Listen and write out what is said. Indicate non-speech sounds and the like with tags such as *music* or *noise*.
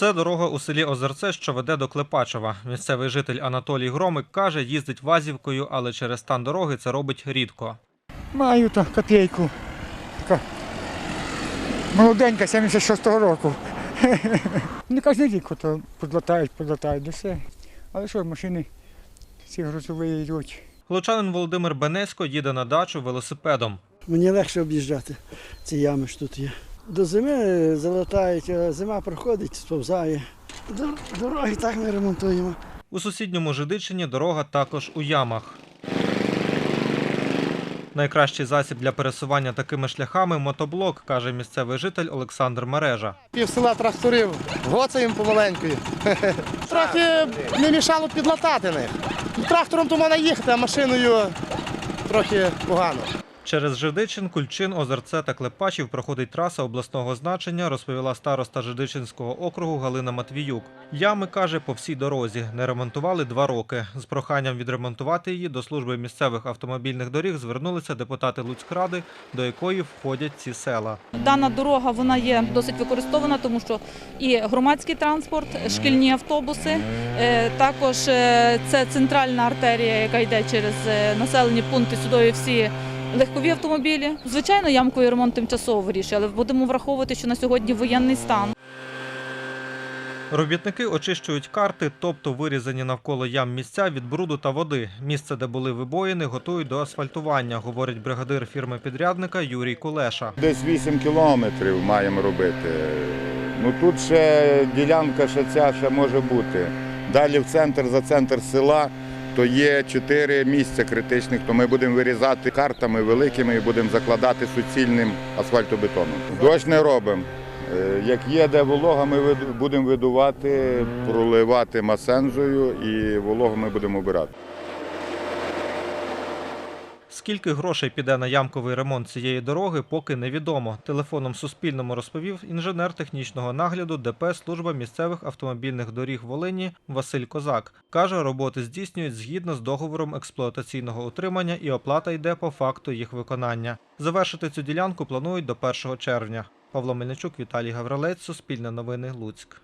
Це дорога у селі Озерце, що веде до Клепачева. Місцевий житель Анатолій Громик каже, їздить вазівкою, але через стан дороги це робить рідко. Маю то копійку. Така молоденька, 76-го року. *laughs* Не кожен рік то подлатають, подлатають до все. Але що, машини ці грузові йдуть. Лучанин Володимир Бенесько їде на дачу велосипедом. Мені легше об'їжджати ці ями, що тут є. До зими залатають, а зима проходить, сповзає. Дороги так не ремонтуємо. У сусідньому Жидичині дорога також у ямах. Найкращий засіб для пересування такими шляхами мотоблок, каже місцевий житель Олександр Мережа. Пів села тракторів, гоцаємо помаленькою. *laughs* Трохи не мішало підлатати них. Трактором то можна їхати, а машиною трохи погано. Через Жидичин, Кульчин, Озерце та Клепачів проходить траса обласного значення, розповіла староста Жидичинського округу Галина Матвіюк. Ями каже, по всій дорозі не ремонтували два роки. З проханням відремонтувати її до служби місцевих автомобільних доріг звернулися депутати Луцькради, до якої входять ці села. Дана дорога вона є досить використована, тому що і громадський транспорт, шкільні автобуси, е, також е, це центральна артерія, яка йде через е, населені пункти сюди всі. Легкові автомобілі. Звичайно, ямковий ремонт тимчасово вирішує, але будемо враховувати, що на сьогодні воєнний стан. Робітники очищують карти, тобто вирізані навколо ям місця від бруду та води. Місце, де були вибоїни, готують до асфальтування, говорить бригадир фірми-підрядника Юрій Кулеша. Десь 8 кілометрів маємо робити. Ну тут ще ділянка ще ця ще може бути. Далі в центр, за центр села, то є чотири місця критичних, то ми будемо вирізати картами великими і будемо закладати суцільним асфальтобетоном. Дощ не робимо. Е, Як є де волога, ми будемо видувати, проливати масензою і вологу ми будемо обирати. Скільки грошей піде на ямковий ремонт цієї дороги, поки невідомо. Телефоном Суспільному розповів інженер технічного нагляду ДП служба місцевих автомобільних доріг Волині Василь Козак. Каже, роботи здійснюють згідно з договором експлуатаційного утримання і оплата йде по факту їх виконання. Завершити цю ділянку планують до 1 червня. Павло Мельничук, Віталій Гаврилець, Суспільне новини, Луцьк.